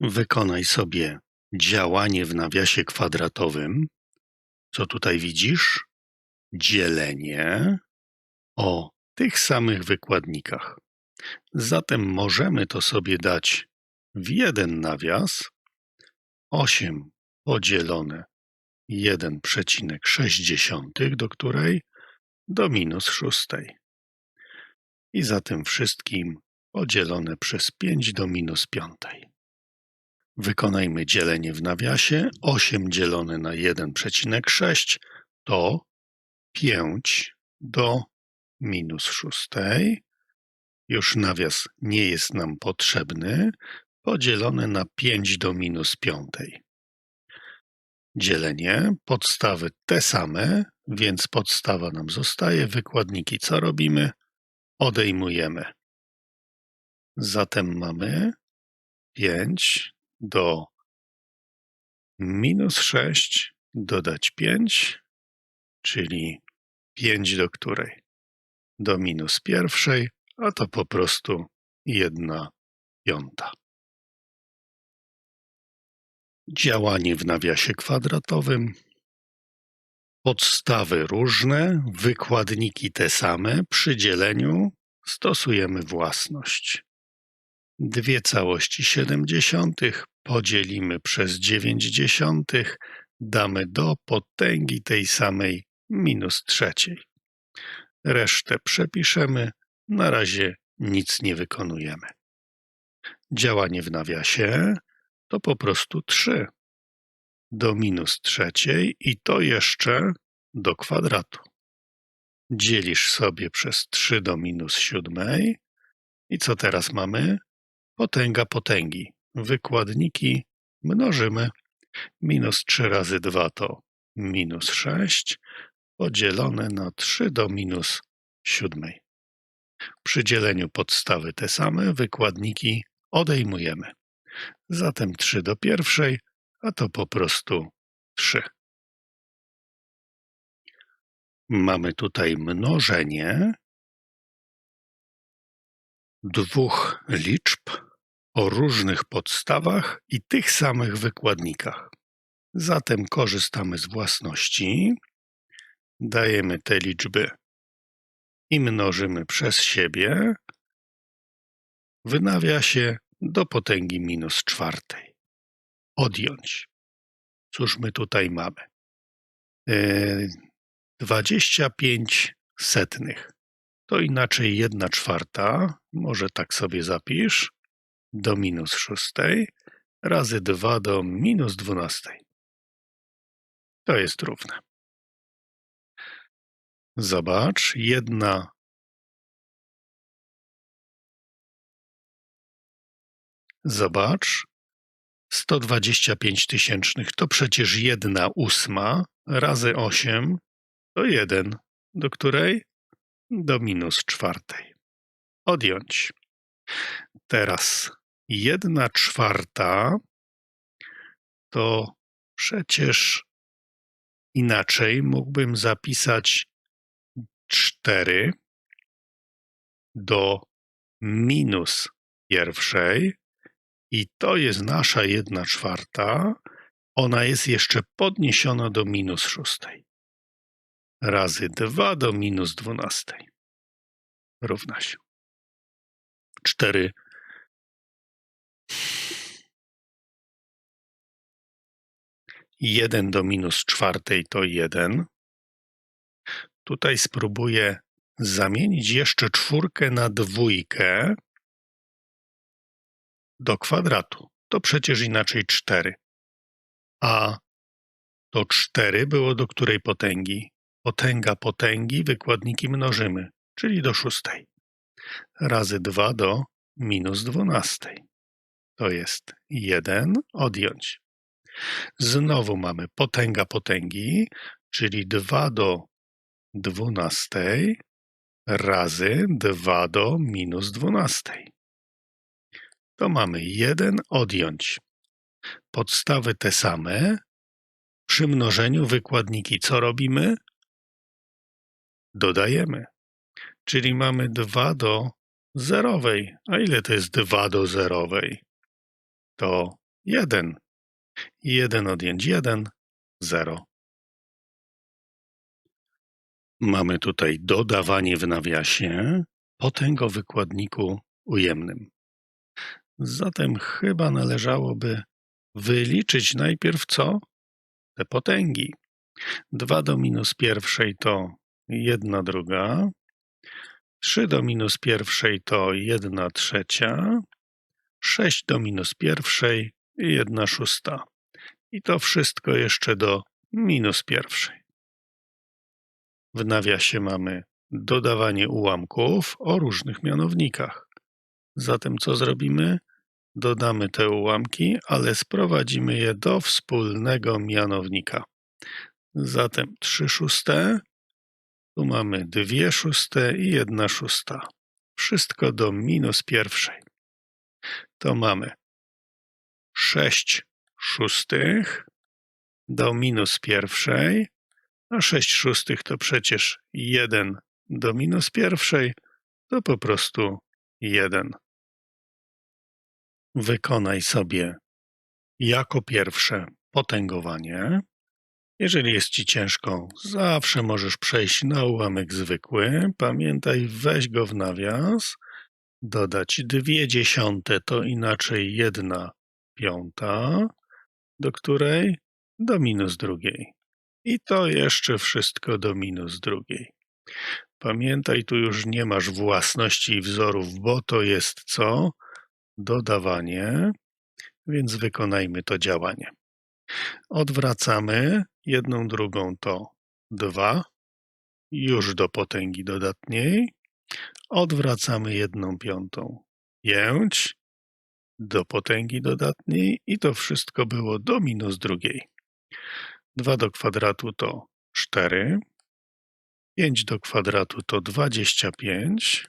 Wykonaj sobie działanie w nawiasie kwadratowym. Co tutaj widzisz? Dzielenie o tych samych wykładnikach. Zatem możemy to sobie dać w jeden nawias 8 podzielone 1,6 do której do minus szóstej. I za tym wszystkim podzielone przez 5 do minus piątej. Wykonajmy dzielenie w nawiasie. 8 dzielone na 1,6 to 5 do minus szóstej. Już nawias nie jest nam potrzebny. Podzielone na 5 do minus piątej. Dzielenie, podstawy te same, więc podstawa nam zostaje. Wykładniki co robimy? Odejmujemy. Zatem mamy 5 do minus 6 dodać 5, czyli 5 do której? Do minus pierwszej, a to po prostu 1 piąta. Działanie w nawiasie kwadratowym. Podstawy różne, wykładniki te same. Przy dzieleniu stosujemy własność. Dwie całości siedemdziesiątych podzielimy przez dziewięć dziesiątych, damy do potęgi tej samej minus trzeciej. Resztę przepiszemy, na razie nic nie wykonujemy. Działanie w nawiasie to po prostu 3 do minus trzeciej i to jeszcze do kwadratu. Dzielisz sobie przez 3 do minus siódmej i co teraz mamy? Potęga potęgi. Wykładniki mnożymy. Minus 3 razy 2 to minus 6 podzielone na 3 do minus siódmej. Przy dzieleniu podstawy te same, wykładniki odejmujemy. Zatem 3 do pierwszej, a to po prostu 3. Mamy tutaj mnożenie dwóch liczb o różnych podstawach i tych samych wykładnikach. Zatem korzystamy z własności, dajemy te liczby i mnożymy przez siebie w nawiasie do potęgi minus czwartej. Odjąć. Cóż my tutaj mamy? E, 25 setnych. To inaczej jedna czwarta, może tak sobie zapisz, do minus szóstej, razy 2 do minus dwunastej. To jest równe. Zobacz, jedna Zobacz, 125 tysięcznych to przecież jedna ósma razy 8 to 1, do której? Do minus czwartej. Odjąć. Teraz jedna czwarta to przecież inaczej mógłbym zapisać 4 do minus pierwszej i to jest nasza jedna czwarta. Ona jest jeszcze podniesiona do minus szóstej. Razy 2 do minus dwunastej. Równa się. 4 1 do minus czwartej to 1. Tutaj spróbuję zamienić jeszcze czwórkę na dwójkę do kwadratu. To przecież inaczej 4. A to 4 było do której potęgi? Potęga potęgi, wykładniki mnożymy, czyli do szóstej. Razy 2 do minus dwunastej. To jest 1 odjąć. Znowu mamy potęga potęgi, czyli 2 do dwunastej razy 2 do minus dwunastej to mamy 1 odjąć. Podstawy te same. Przy mnożeniu wykładniki co robimy? Dodajemy. Czyli mamy 2 do zerowej. A ile to jest 2 do zerowej? To 1. 1 odjąć 1, 0. Mamy tutaj dodawanie w nawiasie, potęg o wykładniku ujemnym. Zatem chyba należałoby wyliczyć najpierw co? Te potęgi. 2 do minus pierwszej to 1 druga, 3 do minus pierwszej to 1 trzecia, 6 do minus pierwszej i 1 szósta. I to wszystko jeszcze do minus pierwszej. W nawiasie mamy dodawanie ułamków o różnych mianownikach. Zatem co zrobimy? Dodamy te ułamki, ale sprowadzimy je do wspólnego mianownika. Zatem 3 szóste, tu mamy 2 szóste i 1 szósta. Wszystko do minus pierwszej. To mamy 6 szóstych do minus pierwszej, a 6 szóstych to przecież 1 do minus pierwszej, to po prostu 1. Wykonaj sobie jako pierwsze potęgowanie. Jeżeli jest ci ciężko, zawsze możesz przejść na ułamek zwykły. Pamiętaj, weź go w nawias. Dodać dwie dziesiąte to inaczej jedna piąta, do której? Do minus drugiej. I to jeszcze wszystko do minus drugiej. Pamiętaj, tu już nie masz własności i wzorów, bo to jest co? Dodawanie, więc wykonajmy to działanie. Odwracamy jedną drugą to 2, już do potęgi dodatniej. Odwracamy jedną piątą. 5 do potęgi dodatniej i to wszystko było do minus drugiej. 2 do kwadratu to 4, 5 do kwadratu to 25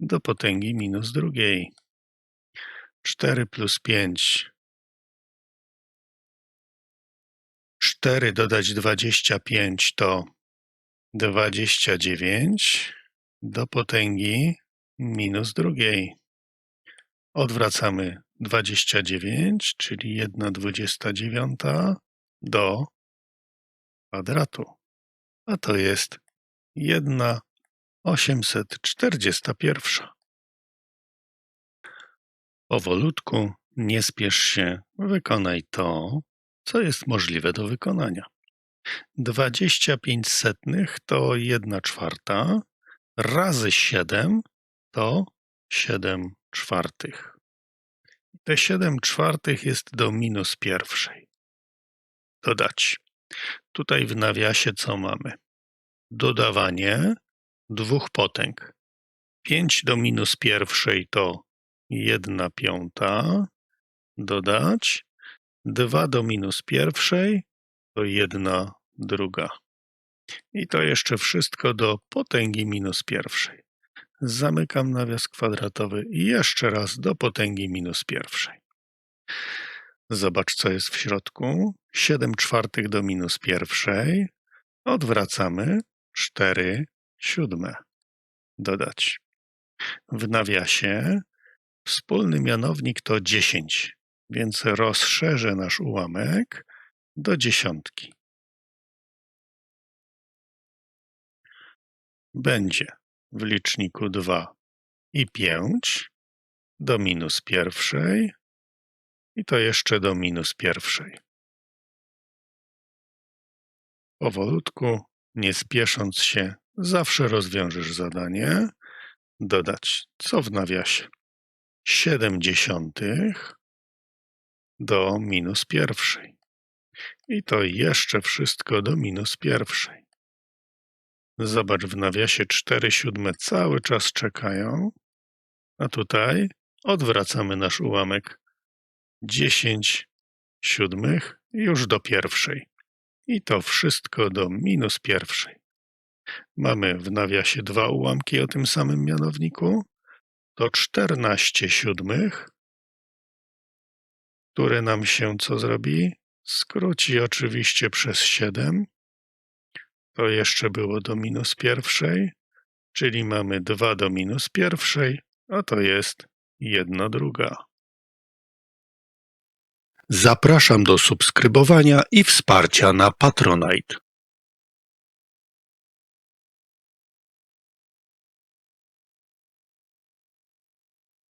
do potęgi minus drugiej. 4 plus 5 4 dodać 25 to 29 do potęgi minus drugiej. Odwracamy 29, czyli 1 29 do kwadratu, a to jest 1 841. Powolutku, nie spiesz się, wykonaj to, co jest możliwe do wykonania. 25 setnych to 1 czwarta, razy 7 to 7 czwartych. Te 7 czwartych jest do minus pierwszej. Dodać. Tutaj w nawiasie co mamy? Dodawanie dwóch potęg. 5 do minus pierwszej to 1 piąta. Dodać 2 do minus pierwszej to 1 druga. I to jeszcze wszystko do potęgi minus pierwszej. Zamykam nawias kwadratowy i jeszcze raz do potęgi minus pierwszej. Zobacz, co jest w środku. 7 czwartych do minus pierwszej. Odwracamy. 4 siódme. Dodać. W nawiasie wspólny mianownik to 10, więc rozszerzę nasz ułamek do dziesiątki. Będzie w liczniku 2 i 5 do minus pierwszej i to jeszcze do minus pierwszej. Powolutku, nie spiesząc się, zawsze rozwiążesz zadanie. Dodać co w nawiasie? 7 dziesiątych do minus pierwszej. I to jeszcze wszystko do minus pierwszej. Zobacz, w nawiasie 4 siódme cały czas czekają, a tutaj odwracamy nasz ułamek 10 siódmych już do pierwszej. I to wszystko do minus pierwszej. Mamy w nawiasie dwa ułamki o tym samym mianowniku. To 14 siódmych, które nam się co zrobi? Skróci oczywiście przez 7 to jeszcze było do minus pierwszej, czyli mamy 2 do minus pierwszej, a to jest 1 druga. Zapraszam do subskrybowania i wsparcia na Patronite.